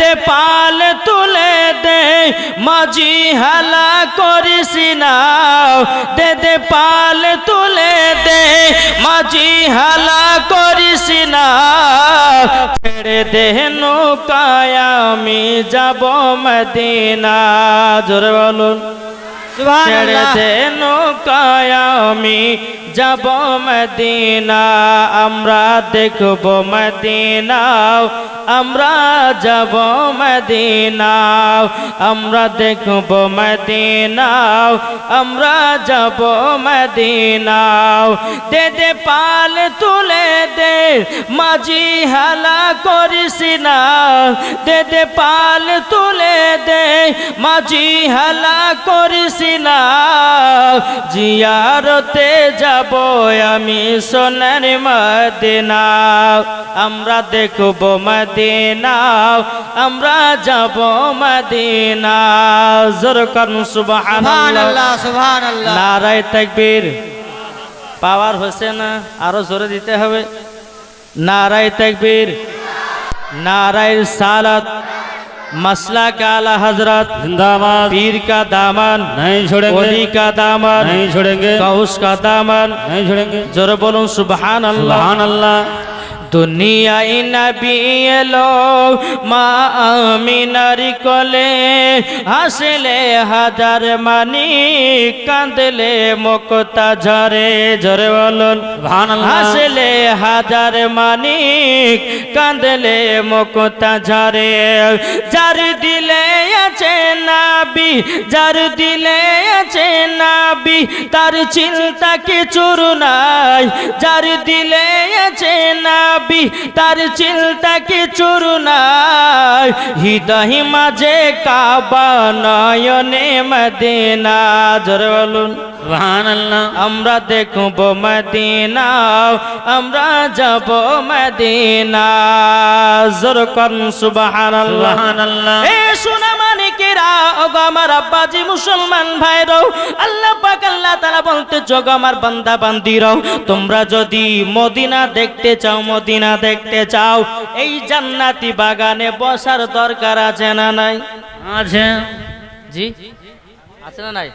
দে পাল তুলে দে মাঝি হালা করিস না। দে দে পাল তুলে দে মাঝি হালা করিস না। ছেড়ে দে নৌকায় আমি যাব মদিনা। জোরে বলুন। ছেড়ে দে নৌকায় আমি যাব মদিনা, আমরা দেখব মদিনাও, আমরা যাব মদিনাও, আমরা দেখব মদিনাও, আমরা যাব মদিনাও। দে দে, পাল তুলে দে, মাঝি হালা করিস না। দে দে, পাল তুলে দে, মাঝি হালা করিস না। জিয়ারতে যাব আমি সোনার মদিনা। আমরা দেখব মদিনা। আমরা যাব মদিনা। জোর করুন সুবহানাল্লাহ। নারায় তাকবীর। পাওয়ার হচ্ছে না? আরও জোরে দিতে হবে। নারায় তাকবীর। নারায় সালাত। मसला का आला हजरत जिंदाबाद पीर का दामन नहीं छोड़ेंगे ओली का दामन नहीं छोड़ेंगे कौस का दामन नहीं छोड़ेंगे जोर बोलूं सुबहान अल्लाह सुभान अल्लाह দুনিয়ায় নবী এলো মা আমিনার কোলে হাসলে হাজার মানি কাঁদলে মুক্তা ঝরে ঝরে বলুন। হাসলে হাজার মানি কাঁদলে মুক্তা ঝরে যার দিলে আছে নাবি যার দিলে আছে নাবি তার চিন্তা কিছুর নাই। যার দিলে আছে নাবি নবী তার চিন্তা কি চুরুনায় হৃদয় মাঝে কাবা নয়নে মদিনা জোর বলুন। আমরা দেখব মদিনা আমরা যাব মদিনা জোর কর সুবাহ তোমরা যদি মদিনা দেখতে চাও মদিনা দেখতে চাও এই জান্নাতি বাগানে বসার দরকার আছে না নাই? আছে। আছে না নাই?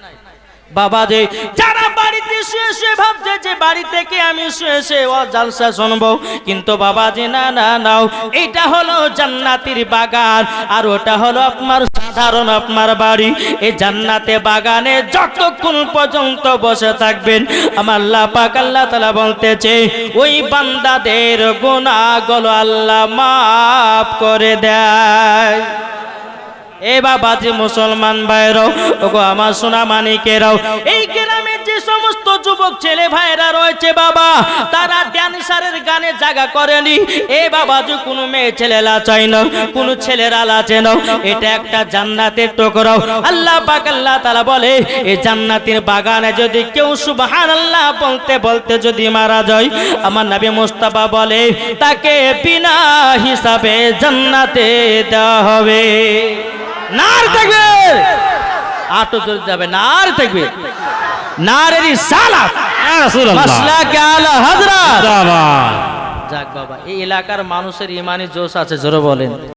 বাবা যে যারা বাড়িতে শুয়ে শুয়ে ভাবছে যে বাড়ি থেকে আমি শুয়ে শুয়ে ও জালসা শুনব কিন্তু বাবা যে না না নাও এটা হলো জান্নাতির বাগান আর ওটা হলো আপনার সাধারণ আপনার বাড়ি, এই জান্নাতে বাগানে যতক্ষণ পর্যন্ত বসে থাকবেন, আমার লাপাক পাক আল্লাহ তালা বলতেছে, ওই বান্দাদের গুণাগুলো আল্লাহ মাফ করে দেয়। এ বাবা যে মুসলমান ভাইরাও ওগো আমার সোনা মানিকেরাও এই গ্রামের যে সমস্ত যুবক ছেলে ভাইরা রয়েছে বাবা, তারা ড্যান্সারের গানে জায়গা করেনি। এ বাবা যে কোনো মেয়ে ছেলেরা চাই না কোনো ছেলেরা লাচে না এটা একটা জান্নাতের টুকরাও আল্লাহ পাক আল্লাহ তালা বলে এই জান্নাতের বাগানে যদি কেউ সুবহান আল্লাহ বলতে বলতে যদি মারা যায়, আমার নবী মুস্তাফা বলে, তাকে বিনা হিসাবে জান্নাতে দেওয়া হবে। নার থাকবে। আটো চলে যাবে নার থাকবে। নারের সালাত। হ্যাঁ, যাক বাবা এই এলাকার মানুষের ইমানি জোশ আছে জোরে বলেন।